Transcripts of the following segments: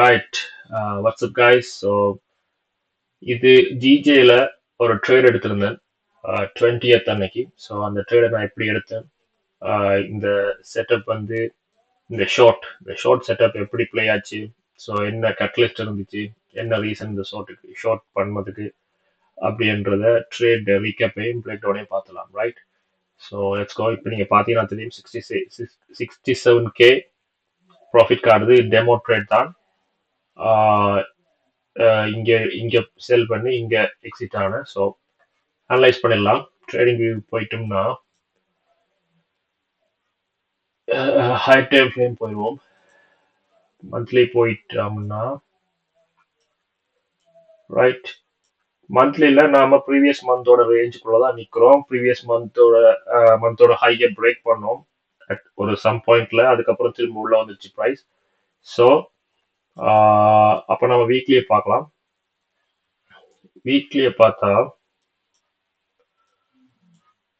Right WhatsApp guys so இது ஜிஜேயில் ஒரு trade எடுத்திருந்தேன். Uh, டுவெண்ட்டியத் அன்னைக்கு. ஸோ அந்த ட்ரேடை நான் எப்படி எடுத்தேன். Uh, இந்த செட்டப் வந்து இந்த ஷார்ட் இந்த ஷார்ட் செட்டப் எப்படி ப்ளே ஆச்சு? ஸோ என்ன கட்லிஸ்ட் இருந்துச்சு? என்ன ரீசன் இந்த ஷார்ட்டுக்கு ஷார்ட் பண்ணதுக்கு? அப்படின்றத ட்ரேட் ரீகேப்பையும் பிளேட்டோடையும் பார்த்துலாம் ரைட் ஸோ லெட்ஸ் கோ இப்போ நீங்கள் பார்த்தீங்கன்னா தெரியும் sixty sixty seven K profit காட்டுது டெமோ ட்ரேட் தான். இங்கே இங்கே செல் பண்ணி இங்கே எக்ஸிட் ஆன. ஸோ அனலைஸ் பண்ணிடலாம். ட்ரேடிங் வியூ போயிட்டோம்னா ஹை டைம் ஃப்ரேம் போயிடுவோம். மந்த்லி போயிட்டோம்னா ரைட் மந்த்லியில் நாம ப்ரீவியஸ் மந்தோட ரேஞ்சுக்குள்ளே தான் நிற்கிறோம் ப்ரீவியஸ் மந்தோட மந்தோட ஹையை பிரேக் பண்ணோம். அட் ஒரு சம் பாயிண்ட்ல அதுக்கப்புறம் திரும்ப உள்ள வந்துச்சு ப்ரைஸ் ஸோ அப்போ நம்ம வீக்லியே பார்க்கலாம். வீக்லியே பார்த்தா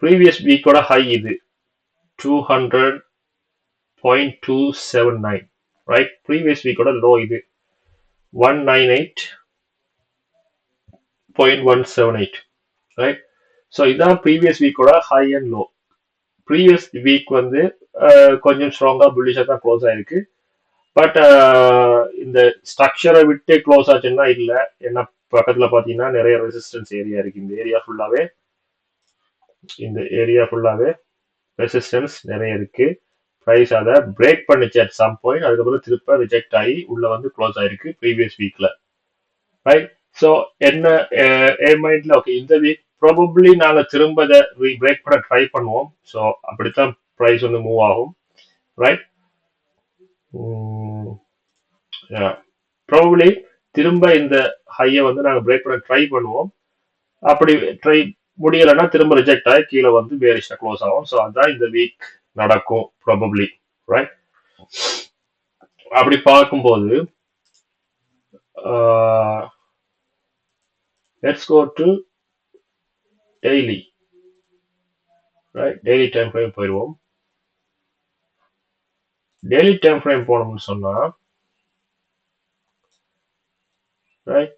ப்ரீவியஸ் வீக்கோட ஹை இது two hundred point two seven nine right previous வீக்கோட low இது one nine eight point one seven eight right so இதான் previous வீக்கோட high and low previous week வந்து கொஞ்சம் ஸ்ட்ராங்காக புல்லிஷாக தான் க்ளோஸ் ஆயிருக்கு. பட் இந்த ஸ்ட்ரக்சரை விட்டு க்ளோஸ் ஆச்சுன்னா இல்லை. ஏன்னா பக்கத்தில் பார்த்தீங்கன்னா நிறைய ரெசிஸ்டன்ஸ் ஏரியா இருக்கு. இந்த ஏரியா ஃபுல்லாகவே இந்த ஏரியா ஃபுல்லாகவே ரெசிஸ்டன்ஸ் நிறைய இருக்கு. ப்ரைஸ் அதை பிரேக் பண்ணிச்சு அட் சம் பாயிண்ட் அதுக்கப்புறம் திருப்ப ரிஜெக்ட் ஆகி உள்ள வந்து க்ளோஸ் ஆயிருக்கு ப்ரீவியஸ் வீக்ல ரைட் ஸோ என்ன என் மைண்ட்ல ஓகே இந்த வீக் ப்ராபப்ளி நாங்க திரும்ப இதை பிரேக் பண்ண ட்ரை பண்ணுவோம். ஸோ அப்படித்தான் ப்ரைஸ் வந்து மூவ் ஆகும். ரைட் ப்ராபப்ளி mm, திரும்ப இந்த ஹையை வந்து நாங்கள் பிரேக் பண்ண ட்ரை பண்ணுவோம். அப்படி ட்ரை முடியலைன்னா திரும்ப ரிஜெக்ட் ஆகி கீழே வந்து பேரிஷா க்ளோஸ் ஆகும். ஸோ அதுதான் இந்த வீக் நடக்கும் ப்ராபப்ளி ரைட் அப்படி பார்க்கும்போது let's go to daily. Right daily time frame போயிடுவோம். டெய்லி டைம் ஃப்ரேம் போனோம்னு சொன்னா ரைட்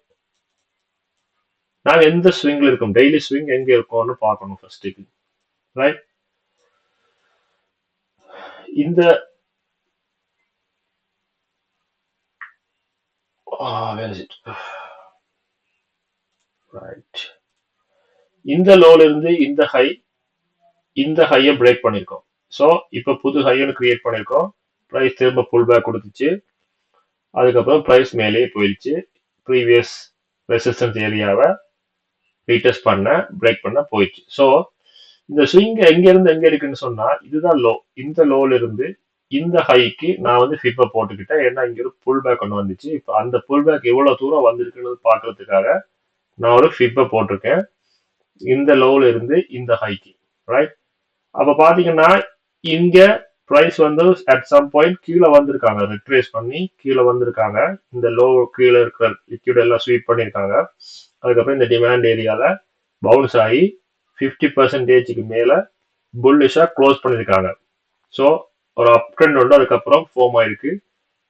நாங்க எந்த ஸ்விங்ல இருக்கோம்? டெய்லி ஸ்விங் எங்க இருக்கோம்னு பார்க்கணும் ஃபர்ஸ்ட்டுக்கு ரைட் இந்த வேர் இஸ் ரைட் இந்த லோல இருந்து இந்த ஹை இந்த ஹையை பிரேக் பண்ணியிருக்கோம் ஸோ இப்போ புது ஹையன்னு கிரியேட் பண்ணியிருக்கோம் ப்ரைஸ் திரும்ப புல் பேக் கொடுத்துச்சு. அதுக்கப்புறம் ப்ரைஸ் மேலேயே போயிடுச்சு. ப்ரீவியஸ் ரெசிஸ்டன்ஸ் ஏரியாவை ரீடெஸ்ட் பண்ண பிரேக் பண்ண போயிடுச்சு. ஸோ இந்த ஸ்விங் எங்க இருந்து எங்க இருக்குன்னு சொன்னா இதுதான் லோ இந்த லோல இருந்து இந்த ஹைக்கு நான் வந்து ஃபிப்பை போட்டுக்கிட்டேன். ஏன்னா இங்க ஒரு புல் பேக் ஒன்று வந்துச்சு. இப்போ அந்த புல் பேக் எவ்வளவு தூரம் வந்திருக்குன்னு பார்க்கறதுக்காக நான் ஒரு ஃபிப்பை போட்டிருக்கேன். இந்த லோவில் இருந்து இந்த ஹைக்கு ரைட் அப்போ பார்த்தீங்கன்னா இங்கே ப்ரைஸ் வந்து அட் சம் பாயிண்ட் கீழே வந்திருக்காங்க. ரிட்ரேஸ் பண்ணி கீழே வந்திருக்காங்க. இந்த லோ கீழே இருக்கிற லிக்யூட் எல்லாம் ஸ்வீட் பண்ணியிருக்காங்க அதுக்கப்புறம் இந்த டிமாண்ட் ஏரியாவில் பவுன்ஸ் ஆகி ஃபிஃப்டி பர்சன்டேஜுக்கு மேலே புல்லிஷாக க்ளோஸ் பண்ணியிருக்காங்க ஸோ ஒரு அப் ட்ரெண்ட் வந்து அதுக்கப்புறம் ஃபார்ம் ஆயிருக்கு.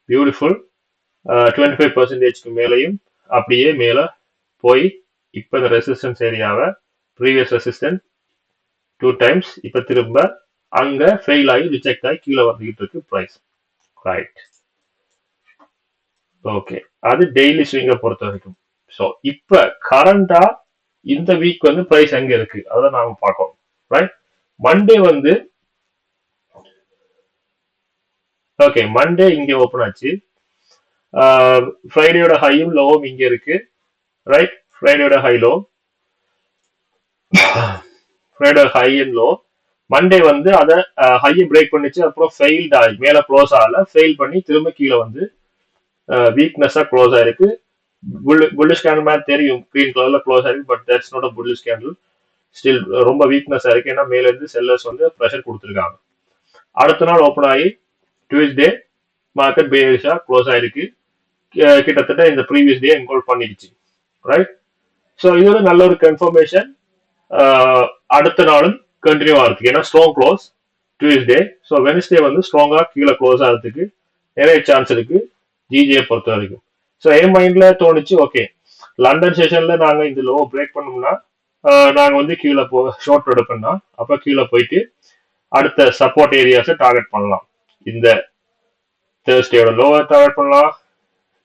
பியூட்டிஃபுல் டுவெண்ட்டி ஃபைவ் பர்சன்டேஜ்க்கு மேலேயும் அப்படியே மேலே போய் இப்போ இந்த ரெசிஸ்டன்ஸ் ஏரியாவை ப்ரீவியஸ் ரெசிஸ்டன்ட் டூ டைம்ஸ் இப்போ திரும்ப அங்க ஃபெயில் ஆகி ரிஜெக்ட் ஆகி கீழே வந்துகிட்டு இருக்கு ப்ரைஸ் ரைட் ஓகே அது டெய்லி ஸ்விங்கை பொறுத்த வரைக்கும். ஸோ இப்போ கரண்டா இந்த வீக் வந்து ப்ரைஸ் எங்க இருக்கு. அதை நாம பார்க்கணும். ரைட் மண்டே வந்து ஓகே மண்டே இங்க ஓப்பன் ஆச்சு. ஃப்ரைடேயோட ஹையும் லோவும் இங்க இருக்கு. Right ஃப்ரைடேயோட high low Friday high and low Monday வந்து அதை ஹையை பிரேக் பண்ணிச்சு அப்புறம் ஃபெயில்ட் ஆகி மேலே க்ளோஸ் ஆகல. ஃபெயில் பண்ணி திரும்ப கீழே வந்து வீக்னஸாக க்ளோஸ் ஆயிருக்கு. புல்லிஷ் கேண்டில் மாதிரி தெரியும் க்ரீன் கலரில் க்ளோஸ் ஆயிருக்கு but that's not a bullish candle still ரொம்ப வீக்னஸாக இருக்கு. ஏன்னா மேலேருந்து செல்லர்ஸ் வந்து ப்ரெஷர் கொடுத்துருக்காங்க. அடுத்த நாள் ஓப்பன் ஆகி டியூஸ்டே மார்க்கெட் பேரிஷாக க்ளோஸ் ஆயிருக்கு. கி- கிட்டத்தட்ட இந்த ப்ரீவியஸ் டே என்கோல் பண்ணிடுச்சு. ரைட் ஸோ இது ஒரு நல்ல ஒரு கன்ஃபர்மேஷன் Uh, அடுத்த நாளும் கண்டினியூ ஆகிறதுக்கு ஏன்னா strong close Tuesday so Wednesday வந்து ஸ்ட்ராங்காக கீழே க்ளோஸ் ஆகிறதுக்கு நிறைய சான்ஸ் இருக்கு. ஜிஜியை பொறுத்த வரைக்கும். ஸோ என் மைண்ட்ல தோணுச்சு ஓகே லண்டன் செஷன்ல நாங்க இந்த லோ பிரேக் பண்ணோம்னா uh, நாங்க வந்து கீழே போ ஷார்ட் எடுப்போம்னா அப்ப கீழே போயிட்டு அடுத்த சப்போர்ட் ஏரியாஸை டார்கெட் பண்ணலாம். இந்த தேர்ஸ்டேயோட லோவை டார்கெட் பண்ணலாம்.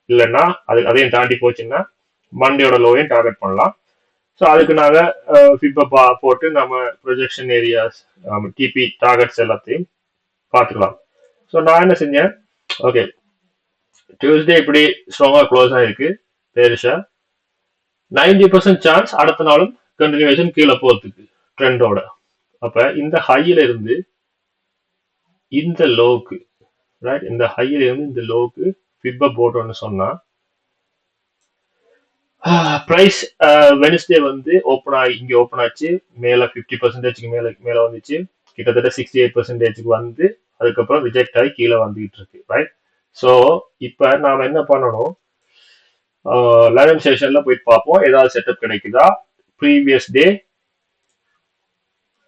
இல்லைன்னா அது அதையும் தாண்டி போச்சுன்னா மண்டேயோட லோவையும் டார்கெட் பண்ணலாம். ஸோ அதுக்கு நாங்கள் ஃபிப்பா போட்டு நம்ம ப்ரொஜெக்ஷன் ஏரியாஸ் டிபி டார்கெட்ஸ் எல்லாத்தையும் பார்த்துக்கலாம். ஸோ நான் என்ன செஞ்சேன்? ஓகே டியூஸ்டே இப்படி ஸ்ட்ராங்காக க்ளோஸ் ஆகிருக்கு பேரிஷா நைன்டி பர்சன்ட் சான்ஸ் அடுத்த நாளும் கண்டினியூவேஷன் கீழே போகிறதுக்கு ட்ரெண்டோட அப்போ இந்த ஹையில இருந்து இந்த லோக்கு ரைட் இந்த ஹையில இருந்து இந்த லோக்கு ஃபிப்பா போட்டோன்னு சொன்னால் ப்ரைஸ் வெனஸ்டே வந்து ஓப்பன் ஆகி இங்கே ஓப்பன் ஆச்சு. மேலே ஃபிஃப்டி பர்சன்டேஜ்க்கு மேலே மேலே வந்துச்சு. கிட்டத்தட்ட சிக்ஸ்டி எயிட் பர்சன்டேஜ்க்கு வந்து அதுக்கப்புறம் ரிஜெக்ட் ஆகி கீழே வந்துகிட்டு இருக்கு ரைட் ஸோ இப்போ நாம் என்ன பண்ணணும்? லெவன் செஷனில் போயிட்டு பார்ப்போம். ஏதாவது செட்டப் கிடைக்குதா? ப்ரீவியஸ் டே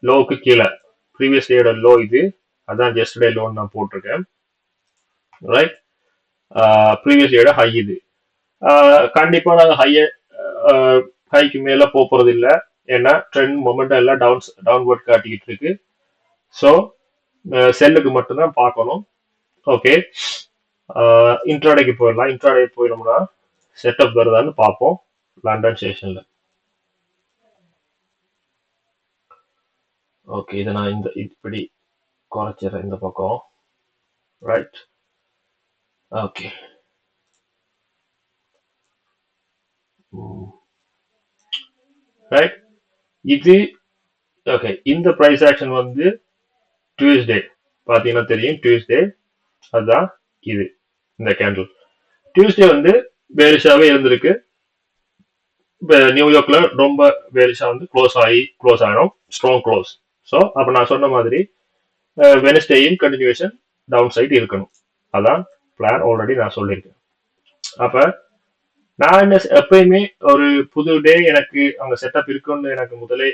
லோவுக்கு கீழே. ப்ரீவியஸ் டேயோட லோ இது. அதான் ஜஸ்ட் டே லோன் நான் போட்டிருக்கேன் ரைட் ப்ரீவியஸ் டேயோட ஹை இது. கண்டிப்பா நாங்கள் ஹைய ஹைக்கு மேல போக போறது இல்லை ஏன்னா ட்ரெண்ட் மொமெண்டம் எல்லாம் டவுன் டவுன்வர்ட் காட்டிக்கிட்டு இருக்கு. ஸோ செல்லுக்கு மட்டும்தான் பார்க்கணும். ஓகே இன்ட்ராடேக்கு போயிடலாம். இன்ட்ராடே போயிடணும்னா செட்டப் வருதான்னு பார்ப்போம். லண்டன் ஸ்டேஷன்ல ஓகே இதை நான் இந்த இப்படி குறைச்சிடுறேன் இந்த பக்கம். ரைட் ஓகே ரைட் இது ஓகே இந்த ப்ரைஸ் ஆக்ஷன் வந்து டியூஸ்டே பார்த்தீங்கன்னா தெரியும் டியூஸ்டே அதுதான் இது இந்த கேண்டில் டியூஸ்டே வந்து பேரிஷாவே இருந்திருக்கு. நியூயார்க்ல ரொம்ப பேரிஷா வந்து க்ளோஸ் ஆகி க்ளோஸ் ஆகிடும் ஸ்ட்ராங் க்ளோஸ் ஸோ அப்போ நான் சொன்ன மாதிரி வெனஸ்டேயின் கண்டினியூஷன் டவுன் சைட் இருக்கணும். அதான் பிளான் ஆல்ரெடி நான் சொல்லியிருக்கேன். அப்போ நான் என்ன எப்பயுமே ஒரு புது டே எனக்கு அங்க செட்டப் இருக்குன்னு எனக்கு முதலே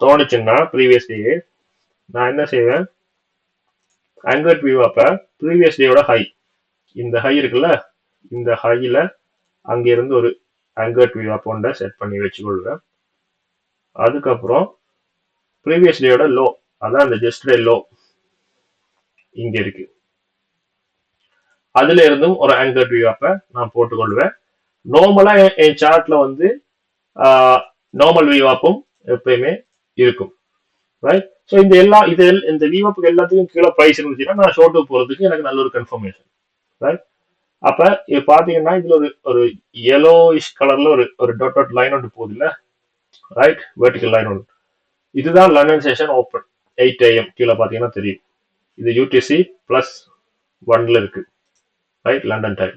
தோணுச்சுன்னா ப்ரீவியஸ் டே நான் என்ன செய்வேன்? ஆங்கர்ட் வியூ அப்ப ப்ரீவியஸ் டேயோட ஹை இந்த ஹை இருக்குல்ல இந்த ஹையில அங்கிருந்து ஒரு ஆங்கர்ட் வியூ அப்போண்ட செட் பண்ணி வச்சுக்கொள்வேன். அதுக்கப்புறம் ப்ரீவியஸ் டேயோட லோ அதான் அந்த ஜஸ்ட் டே லோ இங்க இருக்கு. அதுல இருந்தும் ஒரு ஆங்கர் வியூ அப்ப நான் போட்டுக்கொள்வேன். நார்மலா என் சார்ட்ல வந்து நார்மல் விவாப்பும் எப்பயுமே இருக்கும். ரைட் ஸோ இந்த எல்லா இது இந்த விவாப்புக்கு எல்லாத்துக்கும் கீழே ப்ரைஸ் இருந்துச்சுன்னா நான் ஷோட்டு போறதுக்கு எனக்கு நல்ல ஒரு கன்ஃபர்மேஷன் ரைட் அப்ப இது பாத்தீங்கன்னா இதுல ஒரு ஒரு yellowish கலர்ல ஒரு ஒரு டாட் டாட் லைன் ஒன்று போகுது இல்ல? ரைட் வெர்டிக்கல் லைன் ஒன்று. இதுதான் London session open eight AM கீழே பாத்தீங்கன்னா தெரியும். இது யூடிசி பிளஸ் ஒன்ல இருக்கு. ரைட் லண்டன் டைம்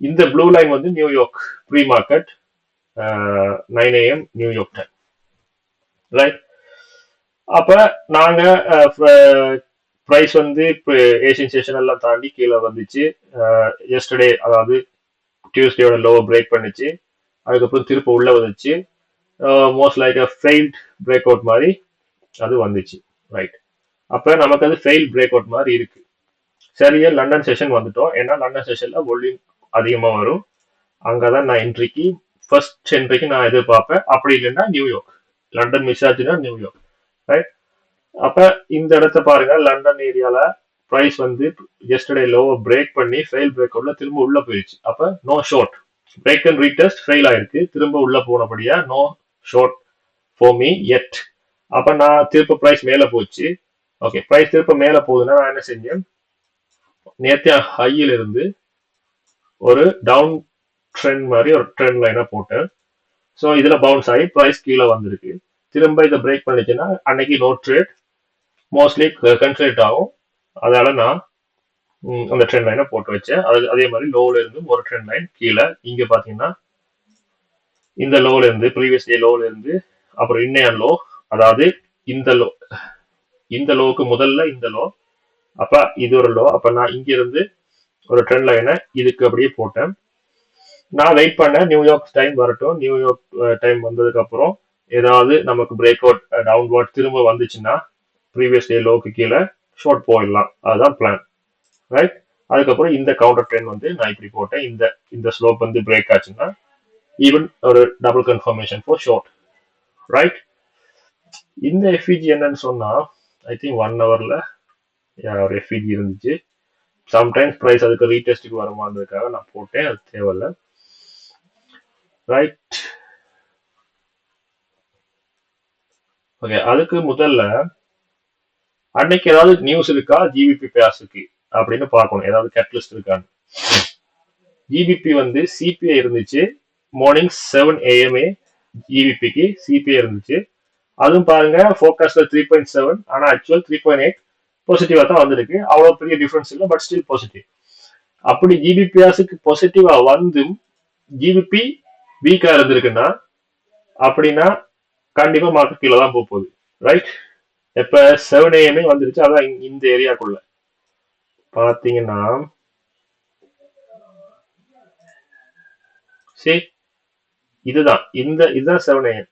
இந்த ப்ளூ லைன் வந்து New York pre market nine AM New York time right அப்ப நாங்க uh, ப்ரைஸ் வந்து இப்போ ஸ்டேஷன் செஷன் எல்லாம் தாண்டி கீழே வந்துச்சு. Uh, எஸ்டர்டே அதாவது டியூஸ்டேயோட லோவை பிரேக் பண்ணிச்சு. அதுக்கப்புறம் திரும்ப உள்ள வந்துச்சு. Most like a failed break out மாதிரி அது வந்துச்சு. ரைட் அப்ப நமக்கு அது ஃபெயில் பிரேக் அவுட் மாதிரி இருக்கு. சரியா லண்டன் செஷன் வந்துட்டோம். ஏன்னா லண்டன் செஷன்ல வால்யூம் அதிகமா வரும். அங்கதான் நான் என்ட்ரிக்கு ஃபர்ஸ்ட் என்ட்ரிக்கு நான் எதிர்பார்ப்பேன். அப்படி இல்லைன்னா நியூயார்க் லண்டன் மிஸ் ஆச்சுன்னா நியூயார்க் ரைட் அப்போ இந்த இடத்த பாருங்க. லண்டன் ஏரியால ப்ரைஸ் வந்து எஸ்டர்டே லோவை பிரேக் பண்ணி ஃபெயில் பிரேக் அவுட்ல திரும்ப உள்ள போயிடுச்சு. அப்போ no short break and retest fail ஆயிருக்கு. திரும்ப உள்ள போனபடியா no short for me yet அப்போ நான் திரும்ப ப்ரைஸ் மேலே போச்சு. ஓகே ப்ரைஸ் திரும்ப மேலே போகுதுன்னா நான் என்ன செஞ்சேன்? நேத்திய ஹையில இருந்து ஒரு டவுன் ட்ரெண்ட் மாதிரி ஒரு ட்ரெண்ட் லைனாக போட்டேன் ஸோ இதில் பவுன்ஸ் ஆகி ப்ரைஸ் கீழே வந்திருக்கு. திரும்ப இதை பிரேக் பண்ணிச்சுன்னா அன்னைக்கு நோ ட்ரேட் மோஸ்ட்லி கன்சல்ட் ஆகும். அதால நான் அந்த ட்ரெண்ட் லைனை போட்டு வச்சேன். அது அதே மாதிரி லோவில் இருந்து ஒரு ட்ரெண்ட் லைன் கீழே. இங்கே பார்த்தீங்கன்னா இந்த லோவில் இருந்து ப்ரீவியஸ் டே லோவில் இருந்து அப்புறம் இன்னைய லோ அதாவது இந்த லோ இந்த லோவுக்கு முதல்ல இந்த லோ அப்போ இது ஒரு லோ அப்போ நான் இங்க இருந்து ஒரு ட்ரெண்ட் லைனை இதுக்கு அப்படியே போட்டேன். நான் வெயிட் பண்ணேன். நியூயார்க் டைம் வரட்டும். நியூயார்க் டைம் வந்ததுக்கு அப்புறம் ஏதாவது நமக்கு பிரேக் அவுட் டவுன்வர்ட் திரும்ப வந்துச்சுன்னா ப்ரீவியஸ் டே லோக்கு கீழே ஷார்ட் போயிடலாம். அதுதான் பிளான் ரைட் அதுக்கப்புறம் இந்த கவுண்டர் ட்ரெண்ட் வந்து நான் இப்படி போட்டேன். இந்த இந்த ஸ்லோப் வந்து பிரேக் ஆச்சுன்னா ஈவன் ஒரு double confirmation for short right இந்த எஃபிஜி என்னன்னு சொன்னா ஐ திங்க் ஒன் ஹவர்ல ஒரு எஃபிஜி இருந்துச்சு. சம்டைம்ஸ் ப்ரைஸ் அதுக்கு ரீடெஸ்ட்டுக்கு வருமானதுக்காக நான் போட்டேன் அது தேவையில்ல. ரைட் ஓகே அதுக்கு முதல்ல அன்னைக்கு ஏதாவது நியூஸ் இருக்கா? ஜிபிபி பேஸுக்கு அப்படின்னு பார்க்கணும். ஏதாவது கேட்டலிஸ்ட் இருக்கான்னு. ஜிபிபி வந்து சிபிஐ இருந்துச்சு. மார்னிங் செவன் ஏஎம்ஏ ஜிபிபிக்கு சிபிஐ இருந்துச்சு. அதுவும் பாருங்க ஃபோக்கஸ்ல த்ரீ பாயிண்ட் செவன் ஆனா ஆக்சுவல் த்ரீ பாயிண்ட் எயிட் பாசிட்டிவா தான் வந்திருக்கு. அவ்வளவு பெரிய டிஃபரன்ஸ் இல்லை பட் ஸ்டில் பாசிட்டிவ் அப்படி ஜிபிபிஆர்ஸுக்கு பாசிட்டிவா வந்தும் ஜிபிபி வீக்கா இருந்திருக்குன்னா அப்படின்னா கண்டிப்பா மார்க்கெட் கீழே தான் போக போகுது. ரைட் இப்ப செவன் ஏஎம்ஏ வந்துருச்சு அதான் இந்த ஏரியாக்குள்ள பாத்தீங்கன்னா சரி இதுதான். இந்த இதுதான் seven AM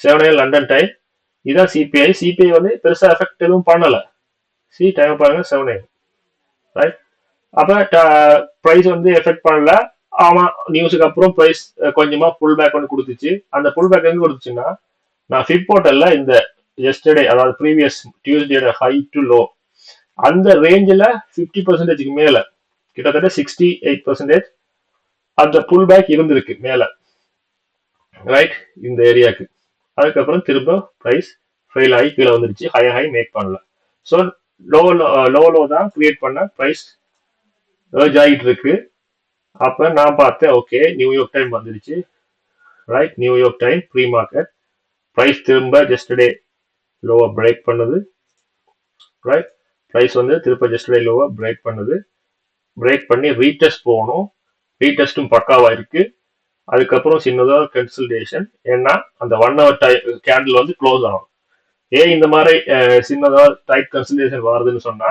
seven AM London time இதுதான் சிபிஐ சிபிஐ வந்து பெருசா எஃபெக்ட் எதுவும் பண்ணல. சி டைம் பாருங்க செவன் ஏஎம் ரைட் அப்ப ப்ரைஸ் வந்து எஃபெக்ட் பண்ணல. ஆமா நியூஸுக்கு அப்புறம் ப்ரைஸ் கொஞ்சமா புல் பேக் வந்து கொடுத்துச்சு. அந்த புல் பேக் எங்கே கொடுத்துச்சுன்னா நான் ஃபிப் இந்த எஸ்டர்டே அதாவது previous Tuesday high to low அந்த ரேஞ்சில் ஃபிஃப்டி பர்சன்டேஜ்க்கு மேல கிட்டத்தட்ட சிக்ஸ்டி எயிட் பர்சன்டேஜ் அந்த புல் பேக் இருந்திருக்கு மேல. ரைட் இந்த ஏரியாக்கு அதுக்கப்புறம் திரும்ப ப்ரைஸ் ஃபெயில் ஆகி கீழே வந்துருச்சு. ஹை ஹை மேக் பண்ணல. ஸோ லோ லோ லோ தான் கிரியேட் பண்ண ப்ரைஸ் ஏர்ஜ் ஆகிட்டு இருக்கு. அப்போ நான் பார்த்தேன் ஓகே நியூயார்க் டைம் வந்துருச்சு right New York time pre market price திரும்ப ஜஸ்டே லோவை பிரேக் பண்ணுது. ரைட் ப்ரைஸ் வந்து திரும்ப ஜஸ்டே லோவை பிரேக் பண்ணுது. பிரேக் பண்ணி ரீடெஸ்ட் போகணும். ரீடெஸ்ட்டும் பக்காவா இருக்கு. அதுக்கப்புறம் சின்னதாக கன்சல்டேஷன் ஏன்னா அந்த ஒன் ஹவர் டை கேண்டில் வந்து க்ளோஸ் ஆகும். ஏன் இந்த மாதிரி சின்னதா டைட் கன்சல்டேஷன் வருதுன்னு சொன்னா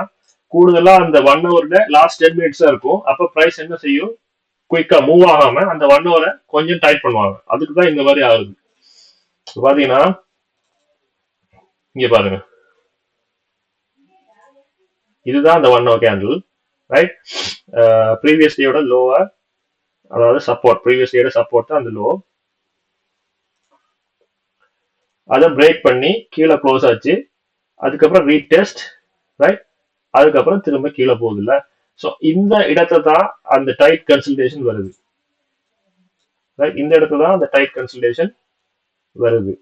கூடுதலா அந்த ஒன் ஹவர்ல லாஸ்ட் டென் மினிட்ஸ் இருக்கும். அப்ப பிரைஸ் என்ன செய்யும்? குயிக்கா மூவ் ஆகாம அந்த ஒன் ஹவரை கொஞ்சம் டைட் பண்ணுவாங்க. அதுக்கு தான் இந்த மாதிரி ஆகுது. பாத்தீங்கன்னா இங்க பாருங்க. இதுதான் அந்த one hour candle right previous டேயோட லோவை அதாவது சப்போர்ட் ப்ரீவியஸ் டேயோட சப்போர்ட் தான் அந்த லோ அதை பிரேக் பண்ணி கீழே க்ளோஸ் ஆச்சு. அதுக்கப்புறம் ரீடெஸ்ட் ரைட் அதுக்கப்புறம் திரும்ப கீழே போகுதுல்ல? ஸோ இந்த இடத்தை தான் அந்த டைட் கன்சல்டேஷன் வருது. ரைட் இந்த இடத்துல தான் அந்த டைட் கன்சல்டேஷன் வருது.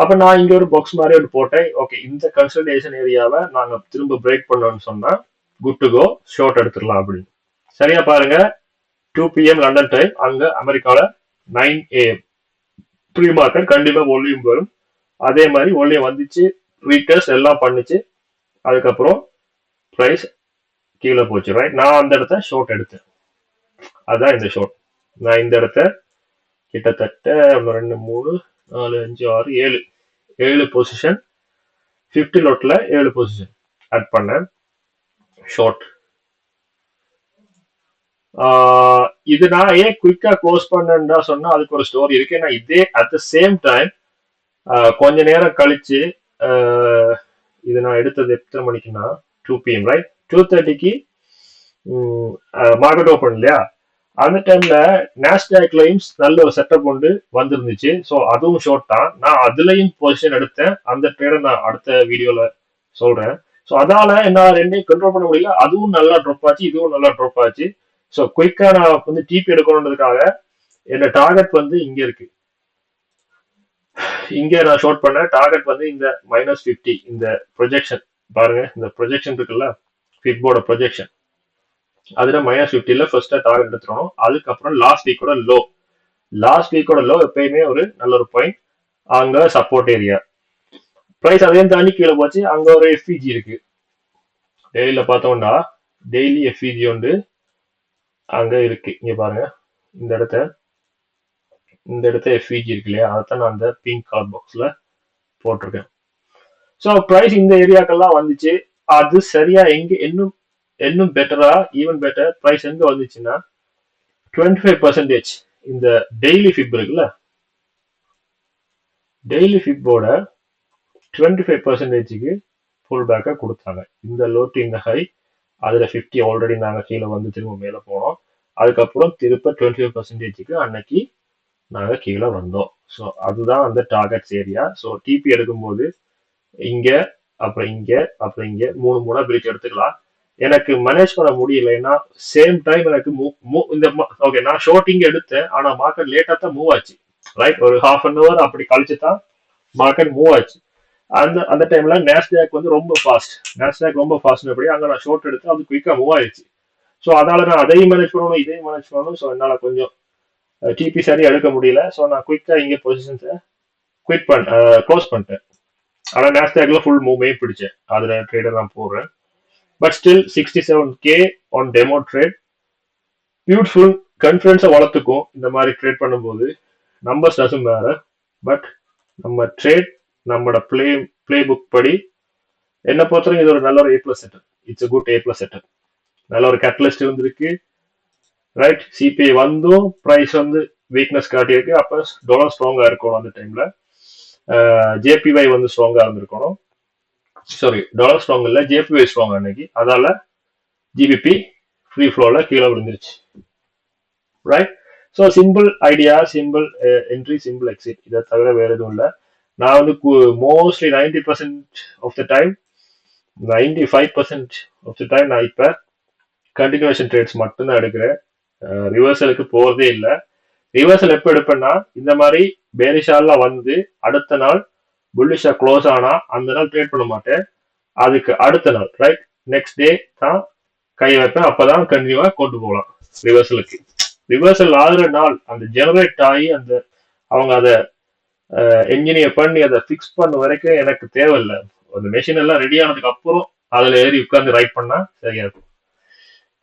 அப்ப நான் இங்க ஒரு பாக்ஸ் மாதிரி ஒன்று போட்டேன். ஓகே இந்த கன்சல்டேஷன் ஏரியாவை நாங்க திரும்ப பிரேக் பண்ணோம்னு சொன்னா குட் டு கோ ஷார்ட் எடுத்துடலாம் அப்படின்னு. சரியா பாருங்க. டூ பிஎம் லண்டன் டைம் அங்க அமெரிக்காவில் நைன் ஏஎம் ப்ரீ மார்க்கெட் கண்டிப்பா ஒல்லியும் வரும். அதே மாதிரி ஒல்லியம் வந்துச்சு ரீட்டர்ஸ் எல்லாம் பண்ணுச்சு. அதுக்கப்புறம் ப்ரைஸ் கீழே போச்சு ரைட் நான் அந்த இடத்த ஷார்ட் எடுத்தேன். அதான் இந்த ஷார்ட் நான் இந்த இடத்த கிட்டத்தட்ட ரெண்டு மூணு நாலு அஞ்சு ஆறு ஏழு. ஏழு பொசிஷன் ஃபிஃப்டி லோட்டில் ஏழு பொசிஷன் ஆட் பண்ணேன். ஷார்ட் இது நான் ஏன் குயிக்கா க்ளோஸ் பண்ணேன்னா சொன்னா அதுக்கு ஒரு ஸ்டோரி இருக்கு. ஏன்னா இதே அட் த சேம் டைம் கொஞ்ச நேரம் கழிச்சு இது நான் எடுத்தது எத்தனை மணிக்குன்னா டூ பிஎம் ரைட் டூ தேர்ட்டிக்கு மார்க்கெட் ஓப்பன் இல்லையா? அந்த டைம்ல நாஸ்டாக்லையும் நல்ல ஒரு செட்டப் கொண்டு வந்திருந்துச்சு. ஸோ அதுவும் ஷோர்ட் தான். நான் அதுலயும் பொசிஷன் எடுத்தேன். அந்த ட்ரேடை நான் அடுத்த வீடியோல சொல்றேன். ஸோ அதால என்னால் ரெண்டையும் கண்ட்ரோல் பண்ண முடியல. அதுவும் நல்லா ட்ராப் ஆச்சு இதுவும் நல்லா ட்ராப் ஆச்சு. ஸோ குயிக்காக நான் வந்து டிபி எடுக்கணுன்றதுக்காக என்னோட டார்கெட் வந்து இங்கே இருக்கு. இங்க நான் ஷோட் பண்ண டார்கெட் வந்து இந்த மைனஸ் ஃபிஃப்டி இந்த ப்ரொஜெக்ஷன் பாருங்க இந்த ப்ரொஜெக்ஷன் இருக்குல்ல? ஃபிட்போர்ட ப்ரொஜெக்ஷன் அதுல மைனஸ் ஃபிஃப்டில ஃபர்ஸ்டா டார்கெட் எடுத்துரும் அதுக்கப்புறம் லாஸ்ட் வீக்கோட லோ லாஸ்ட் வீக்கோட லோ எப்பயுமே ஒரு நல்ல ஒரு பாயிண்ட் அங்க சப்போர்ட் ஏரியா ப்ரைஸ் அதையும் தாண்டி கீழே போச்சு. அங்க ஒரு எஃபிஜி இருக்கு. டெய்லியில பார்த்தோம்னா டெய்லி எஃபிஜி உண்டு. அங்க இருக்கு. இங்க பாருங்க. இந்த இடத்த இந்த இடத்த எஃப்இஜி இருக்கு இல்லையா? அதைத்தான் நான் அந்த பிங்க் கலர் பாக்ஸ்ல போட்டிருக்கேன். ஸோ ப்ரைஸ் இந்த ஏரியாக்கெல்லாம் வந்துச்சு. அது சரியா எங்க இன்னும் இன்னும் பெட்டரா ஈவன் பெட்டர் ப்ரைஸ் எங்க வந்துச்சுன்னா டுவெண்ட்டி ஃபைவ் பர்சன்டேஜ் இந்த டெய்லி ஃபிப் இருக்குல்ல? டெய்லி ஃபிப்போட டுவெண்ட்டி ஃபைவ் பர்சன்டேஜுக்கு ஃபுல் பேக்கை கொடுத்தாங்க. இந்த லோ டு இந்த ஹை அதில் ஃபிஃப்டி ஆல்ரெடி நாங்கள் கீழே வந்து திரும்ப மேலே போனோம். அதுக்கப்புறம் திருப்ப டுவெண்ட்டி ஃபைவ் பர்சன்டேஜுக்கு அன்னைக்கு நாங்கள் கீழே வந்தோம். ஸோ அதுதான் அந்த டார்கெட்ஸ் ஏரியா ஸோ டிபி எடுக்கும்போது இங்கே அப்புறம் இங்கே அப்புறம் இங்கே மூணு மூணாக பிரிச்சு எடுத்துக்கலாம். எனக்கு மேனேஜ் பண்ண முடியல ஏன்னா சேம் டைம் எனக்கு இந்த ஓகே நான் ஷோட்டிங் எடுத்தேன். ஆனால் மார்க்கெட் லேட்டாக தான் மூவ் ஆச்சு. ரைட் ஒரு ஹாஃப் அன் ஹவர் அப்படி கழிச்சு தான் மார்க்கெட் மூவ் ஆச்சு. அந்த அந்த டைம்ல நேஸ்டாக் வந்து ரொம்ப ஃபாஸ்ட் நேஸ்டாக் ரொம்ப ஃபாஸ்ட் அப்படி அங்கே நான் ஷோட் எடுத்து அது குயிக்காக மூவ் ஆயிடுச்சு. ஸோ அதனால நான் அதையும் மேனேஜ் பண்ணணும் இதையும் மேனேஜ் பண்ணணும். ஸோ என்னால் கொஞ்சம் டிபி சரி எடுக்க முடியல. ஸோ நான் குயிக்காக இங்கே பொசிஷன்ஸை குயிக் பண்ண க்ளோஸ் பண்ணிட்டேன். ஆனால் நேஸ்டாக்ல ஃபுல் மூவ்மே பிடிச்சேன். அதில் ட்ரேடர் நான் போடுறேன். But still sixty seven K on demo trade beautiful கன்ஃபிடன்ஸை வளர்த்துக்கும். இந்த மாதிரி ட்ரேட் பண்ணும்போது நம்பர்ஸ் அசும் வேற பட் நம்ம ட்ரேட் நம்மளோட பிளே பிளே புக் படி என்ன பொறுத்தவரைக்கும் இது ஒரு நல்ல ஒரு A plus setter it's a good A plus setter நல்ல ஒரு கேட்டலிஸ்ட் வந்திருக்கு ரைட் சிபிஐ வந்தும் ப்ரைஸ் வந்து வீக்னஸ் காட்டியிருக்கு. அப்போ டாலர் ஸ்ட்ராங்காக இருக்கணும் அந்த டைமில் ஜேபிஒய் வந்து ஸ்ட்ராங்காக இருந்திருக்கணும். சாரி டாலர் ஸ்ட்ராங் இல்லை ஜேபிஒய் ஸ்ட்ராங் அன்னைக்கு அதால ஜிபிபி ஃப்ரீ ஃப்ளோவில் கீழே விழுந்துருச்சு. Right so simple idea simple entry simple exit இதை தவிர வேறு எதுவும் இல்லை. நான் வந்து mostly ninety percent of the time ninety five percent of the time நான் இப்போ கண்டினியூஷன் ட்ரேட்ஸ் மட்டும்தான் எடுக்கிறேன். ரிவர்சலுக்கு போகிறதே இல்லை. ரிவர்சல் எப்போ எடுப்பேன்னா இந்த மாதிரி பேரிஷாலாம் வந்து அடுத்த நாள் புல்லிஷா க்ளோஸ் ஆனால் அந்த நாள் ட்ரேட் பண்ண மாட்டேன். அதுக்கு அடுத்த நாள் ரைட் நெக்ஸ்ட் டே தான் கை வைப்பேன். அப்பதான் கண்டினியூவாக கொண்டு போகலாம் ரிவர்சலுக்கு ரிவர்சல் ஆகிற நாள் அந்த ஜெனரேட் ஆகி அந்த அவங்க அதை என்ஜினியர் பண்ணி அதை ஃபிக்ஸ் பண்ண வரைக்கும் எனக்கு தேவையில்லை. அந்த மெஷின் எல்லாம் ரெடி ஆனதுக்கு அப்புறம் அதில் ஏறி உட்காந்து ரைட் பண்ணா சரியா இருக்கும்.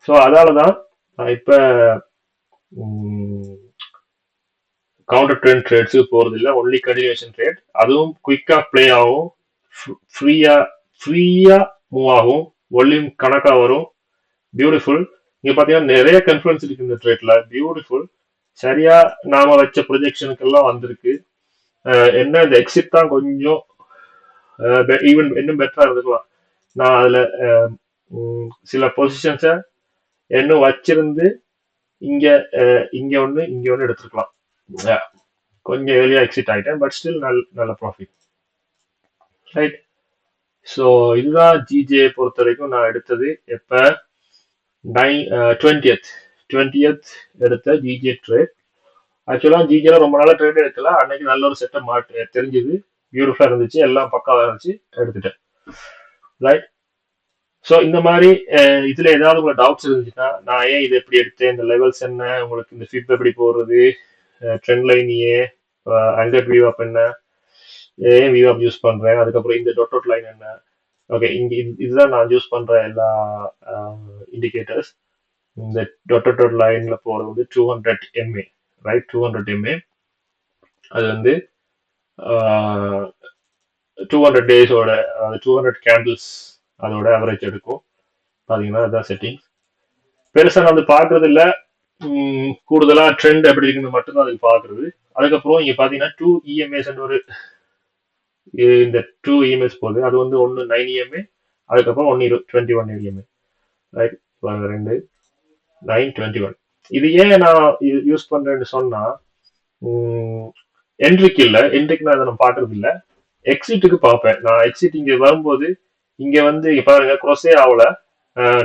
ஸோ அதால தான் நான் இப்போ கவுண்டர் ட்ரெண்ட் ட்ரேட்ஸுக்கு போகிறது இல்லை ஒன்லி கண்டினியூஷன் ட்ரேட் அதுவும் குயிக்காக ப்ளே ஆகும். ஃப்ரீயாக ஃப்ரீயாக மூவ் ஆகும். ஒல்லியும் கணக்காக வரும். பியூட்டிஃபுல் இங்கே பார்த்தீங்கன்னா நிறைய கன்ஃபரன்ஸ் இருக்கு இந்த ட்ரேட்டில் பியூட்டிஃபுல் சரியாக நாம் வச்ச ப்ரொஜெக்ஷனுக்கெல்லாம் வந்திருக்கு. என்ன இந்த எக்ஸிட் தான் கொஞ்சம் ஈவன் இன்னும் பெட்டராக இருந்துக்கலாம் நான் அதில் சில பொசிஷன்ஸை இன்னும் வச்சிருந்து இங்கே இங்கே ஒன்று இங்கே ஒன்று எடுத்துருக்கலாம் கொஞ்சம் வெளியாக எக்ஸிட் ஆகிட்டேன் பட் ஸ்டில் நல்ல நல்ல ப்ராஃபிட் ரைட் ஸோ இதுதான் ஜிஜே பொறுத்த வரைக்கும் நான் எடுத்தது எப்போ நைன் டுவெண்ட்டியத் டுவெண்ட்டியத் எடுத்த ஜிஜே ட்ரேட் ஆக்சுவலாக ஜிஜேல ரொம்ப நாளாக ட்ரேட் எடுக்கல. அன்னைக்கு நல்ல ஒரு செட்டப் மாட்டு தெரிஞ்சுது. பியூட்டிஃபுல்லாக இருந்துச்சு. எல்லாம் பக்காவாக இருந்துச்சு. எடுத்துட்டேன். ரைட் ஸோ இந்த மாதிரி இதில் ஏதாவது உங்களுக்கு டவுட்ஸ் இருந்துச்சுன்னா நான் ஏன் இது எப்படி எடுத்தேன்? இந்த லெவல்ஸ் என்ன? உங்களுக்கு இந்த ஃபிப் எப்படி போடுறது ட்ரெண்ட் லைன் ஏன் அங்கட் வியூ அப் என்ன? ஏன் வியூ அப் யூஸ் பண்ணுறேன் அதுக்கப்புறம் இந்த டொட் டொட் லைன் என்ன? ஓகே இங்கே இதுதான் நான் யூஸ் பண்ணுற எல்லா இண்டிகேட்டர்ஸ் இந்த டொட் டொட் லைனில் போகிறது வந்து two hundred MA right two hundred MA அது வந்து டூ ஹண்ட்ரட் டேஸோட டூ ஹண்ட்ரட் கேண்டில்ஸ் அதோட அவரேஜ் எடுக்கும். பார்த்தீங்கன்னா அதுதான் செட்டிங்ஸ் பெருசாக நான் வந்து பார்க்கறது இல்லை. கூடுதலாக ட்ரெண்ட் எப்படி இருக்குன்னு மட்டும்தான் அதுக்கு பார்க்குறது அதுக்கப்புறம் இங்கே பார்த்தீங்கன்னா டூ இஎம்ஏஸ்னு ஒரு இந்த டூ இஎம்எஸ் போகுது. அது வந்து ஒன்று நைன் இஎம்ஏ அதுக்கப்புறம் ஒன் இரு டுவெண்ட்டி ஒன் இஎம்ஏ ரைட் ரெண்டு நைன் டுவெண்ட்டி ஒன் இது ஏன் நான் யூஸ் பண்றேன்னு சொன்னா என்ட்ரிக்கு இல்லை. என்ட்ரிக்கு நான் இதை நான் பாக்குறது இல்ல எக்ஸிட்டுக்கு பார்ப்பேன். நான் எக்ஸிட் இங்கே வரும்போது இங்கே வந்து இங்கே பாருங்க க்ரோஸே ஆகல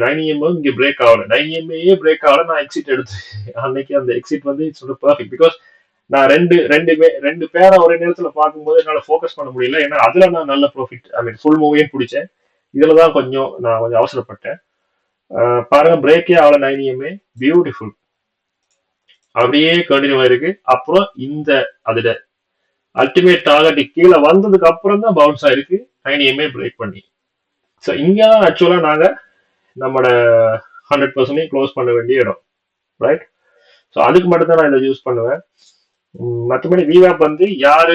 நைன் இஎம்ஓ இங்கே பிரேக் ஆகல நைன் இஎம்ஏயே பிரேக் ஆகல நான் எக்ஸிட் எடுத்து அன்னைக்கு அந்த எக்ஸிட் வந்து இட்ஸ் பர்ஃபெக்ட் பிகாஸ் நான் ரெண்டு ரெண்டு ரெண்டு பேரை ஒரே நேரத்தில் பார்க்கும்போது என்னால் ஃபோக்கஸ் பண்ண முடியல. ஏன்னா அதில் நான் நல்ல ப்ராஃபிட் ஐ மீன் ஃபுல் மூவியும் பிடிச்சேன். இதுல தான் கொஞ்சம் நான் கொஞ்சம் அவசரப்பட்டேன். பாருங்க பிரேக்கே ஆகல நைன் இஎம்ஏ பியூட்டிஃபுல் அப்படியே கண்டினியூ ஆயிருக்கு. அப்புறம் இந்த அதுல அல்டிமேட் டார்கெட் கீழே வந்ததுக்கு அப்புறம் தான் பவுன்ஸ் ஆயிருக்கு. நைன் பிரேக் பண்ணி. ஸோ இங்கே தான் ஆக்சுவலாக நாங்கள் நம்மளோட ஹண்ட்ரட் பர்சன்டையும் க்ளோஸ் பண்ண வேண்டிய இடம். ரைட் ஸோ அதுக்கு மட்டும்தான் நான் இதை யூஸ் பண்ணுவேன். மற்றபடி விவாப் வந்து யாரு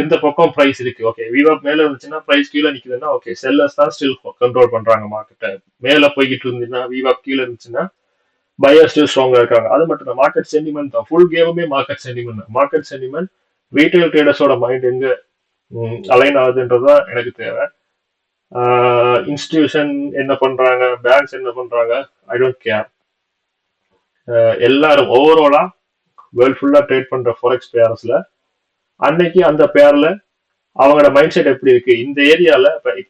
எந்த பக்கம் ப்ரைஸ் இருக்கு? ஓகே விவாப் மேல இருந்துச்சுன்னா ப்ரைஸ் கீழே நிக்குதுன்னா ஓகே செல்லர்ஸ் தான் ஸ்டில் கண்ட்ரோல் பண்றாங்க மார்க்கெட்டை மேல போய்கிட்டு இருந்துச்சுன்னா விவாப் கீழே இருந்துச்சுன்னா பையர் ஸ்டில் ஸ்ட்ராங்கா இருக்காங்க. அது மட்டும் தான். மார்க்கெட் சென்டிமெண்ட் தான் full கேமுமே market sentiment market sentiment retail ட்ரேடர்ஸோட mind எங்க அலைன் ஆகுதுன்றது தான் எனக்கு தேவை. இன்ஸ்டிடியூஷன் என்ன பண்றாங்க பேங்க்ஸ் என்ன பண்றாங்க ஐ டோன்ட் கேர் எல்லாரும் ஓவராலா வேர்ல்ட் ஃபுல்லா ட்ரேட் பண்ற ஃபாரெக்ஸ் பேர்ஸ்ல அன்னைக்கு அந்த பேர்ல அவங்களோட மைண்ட் செட் எப்படி இருக்கு? இந்த ஏரியால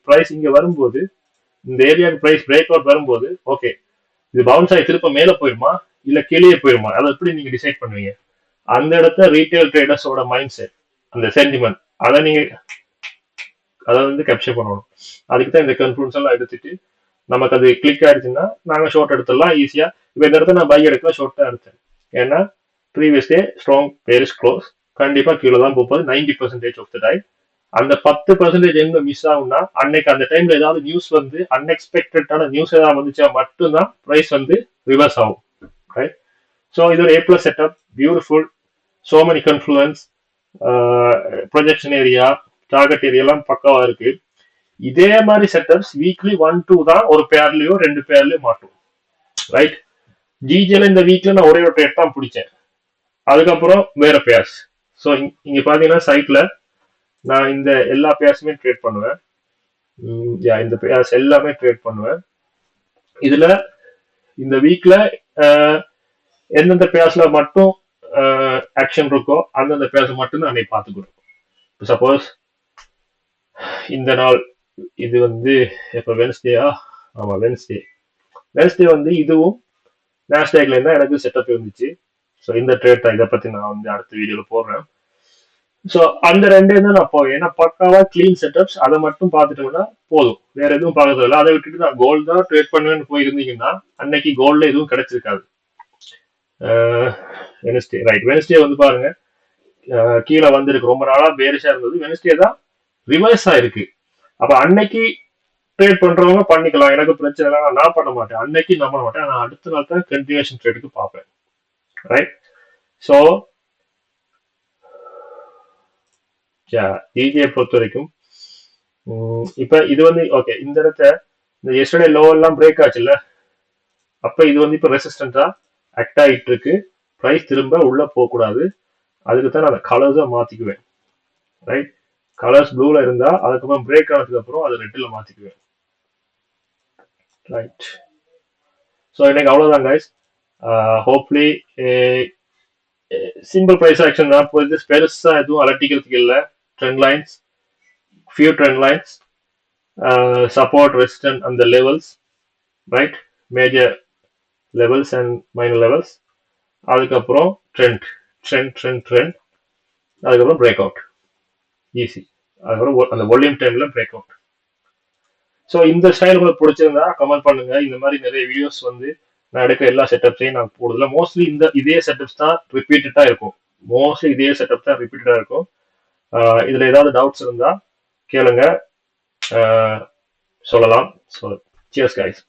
ப்ரைஸ் இங்க வரும்போது இந்த ஏரியாவுக்கு பிரைஸ் பிரேக் அவுட் வரும்போது ஓகே இது பவுன்ஸ் ஆகி திருப்ப மேல போயிருமா? இல்ல கீழே போயிருமா? அதை எப்படி நீங்க டிசைட் பண்ணுவீங்க? அந்த இடத்த ரீட்டைல் ட்ரேடர்ஸோட மைண்ட் செட் அந்த சென்டிமெண்ட் அதை நீங்க அதை வந்து கேப்சர் பண்ணணும். அதுக்கு தான் இந்த கன்ஃபரன்ஸ் எல்லாம் எடுத்துட்டு நமக்கு அது கிளிக் ஆயிடுச்சுன்னா நாங்க ஷார்ட் எடுத்துடலாம் ஈஸியா இப்போ இந்த இடத்த நான் பை எடுக்கல ஷார்ட் தான் எடுத்தேன். ஏன்னா previous day strong bearish close கண்டிப்பா கீழே தான் போகுது ninety percentage of the time அந்த பத்து பர்சன்டேஜ் எங்க மிஸ் ஆகும்னா அன்னைக்கு அந்த டைம்ல ஏதாவது நியூஸ் வந்து அன்எக்ஸ்பெக்டடான நியூஸ் ஏதாவது வந்துச்சா மட்டும்தான் ப்ரைஸ் வந்து ரிவர்ஸ் ஆகும். ரைட் ஸோ இது ஒரு A plus setup beautiful so many confluence projection area target ஏரியாலாம் பக்காவா இருக்கு. இதே மாதிரி செட்டப்ஸ் வீக்லி ஒன் டூ தான் ஒரு பேர்லயோ ரெண்டு பேர்லயோ மாட்டும். ரைட் ஜிஜில இந்த வீக்ல நான் ஒரே ஒரு ட்ரேட் தான் பிடிச்சேன். அதுக்கப்புறம் வேற பேர்ஸ் ஸோ இங்க பாத்தீங்கன்னா சைட்ல நான் இந்த எல்லா பேர்ஸுமே ட்ரேட் பண்ணுவேன். உம், இந்த பேர்ஸ் எல்லாமே ட்ரேட் பண்ணுவேன். இதுல இந்த வீக்ல எந்தெந்த பேர்ஸ்ல மட்டும் ஆக்ஷன் இருக்கோ அந்தந்த பேர்ஸ் மட்டும் தான் அன்னைக்கு பார்த்துக்கிறோம் சப்போஸ் இந்த நாள் இது வந்து இப்போ வென்ஸ்டேயா ஆமா வென்ஸ்டே வென்ஸ்டே வந்து இதுவும் நேஷ்டேக்ல இருந்தா எனக்கு செட்டப் இருந்துச்சு. ஸோ இந்த ட்ரேட் இதை பத்தி நான் வந்து அடுத்த வீடியோல போடுறேன். ஸோ அந்த ரெண்டே தான் நான் போவேன். ஏன்னா பக்காவா க்ளீன் செட்டப்ஸ் அதை மட்டும் பார்த்துட்டோம்னா போதும். வேற எதுவும் பார்க்கறது இல்லை. அதை விட்டுட்டு நான் கோல்டு தான் ட்ரேட் பண்ணுவேன்னு போயிருந்தீங்கன்னா அன்னைக்கு கோல்டில் எதுவும் கிடைச்சிருக்காது. வெனஸ்டே ரைட் வெனஸ்டே வந்து பாருங்க. கீழே வந்திருக்கு. ரொம்ப நாளா பேரிஷா இருந்தது. வெனஸ்டே தான் ரிவர்ஸ் ஆயிருக்கு. அப்ப அன்னைக்கு ட்ரேட் பண்றவங்க பண்ணிக்கலாம். எனக்கு பிரச்சனை இல்லை. நான் பண்ண மாட்டேன். அன்னைக்கு நம்ப மாட்டேன். நான் அடுத்த நாள் தான் கண்டினியூஷன் ட்ரேடுக்கு பார்ப்பேன். ரைட் ஸோ டிஜியை பொறுத்த வரைக்கும் உம், இப்ப இது வந்து ஓகே இந்த இடத்த இந்த எஸ்டர்டே லோ எல்லாம் பிரேக் ஆச்சுல்ல? அப்ப இது வந்து இப்ப ரெசிஸ்டன்டா ஆக்ட் ஆகிட்டு இருக்கு. ப்ரைஸ் திரும்ப உள்ள போக கூடாது அதுக்கு தான் நான் கலர்ஸா மாத்திக்குவேன். ரைட் கலர்ஸ் ப்ளூல இருந்தா அதுக்கப்புறம் பிரேக் ஆனதுக்கு அப்புறம் அதை ரெட்டில் மாத்திக்குவேன். ரைட் ஸோ இன்னைக்கு அவ்வளவுதான் guys hopefully simple price action தான் போயிட்டு பெருசா எதுவும் அலட்டிக்கிறதுக்கு இல்லை. Trend lines few trend lines support and அந்த levels right major levels and minor levels அதுக்கப்புறம் ட்ரெண்ட் ட்ரெண்ட் ட்ரெண்ட் ட்ரெண்ட் அதுக்கப்புறம் பிரேக் அவுட் ஈஸி அதுக்கப்புறம் அந்த வால்யூம் டைம்ல பிரேக் அவுட் ஸோ இந்த ஸ்டைல் உங்களுக்கு பிடிச்சிருந்தா கமெண்ட் பண்ணுங்க. இந்த மாதிரி நிறைய வீடியோஸ் வந்து நான் எடுக்கிற எல்லா செட்டப்ஸையும் நான் போடுறதுல. மோஸ்ட்லி இந்த இதே செட்டப்ஸ் தான் ரிப்பீட்டடாக இருக்கும். மோஸ்ட்லி இதே செட்டப் தான் ரிப்பீட்டடாக இருக்கும். இதில் ஏதாவது டவுட்ஸ் இருந்தால் கேளுங்க. சொல்லலாம். So cheers guys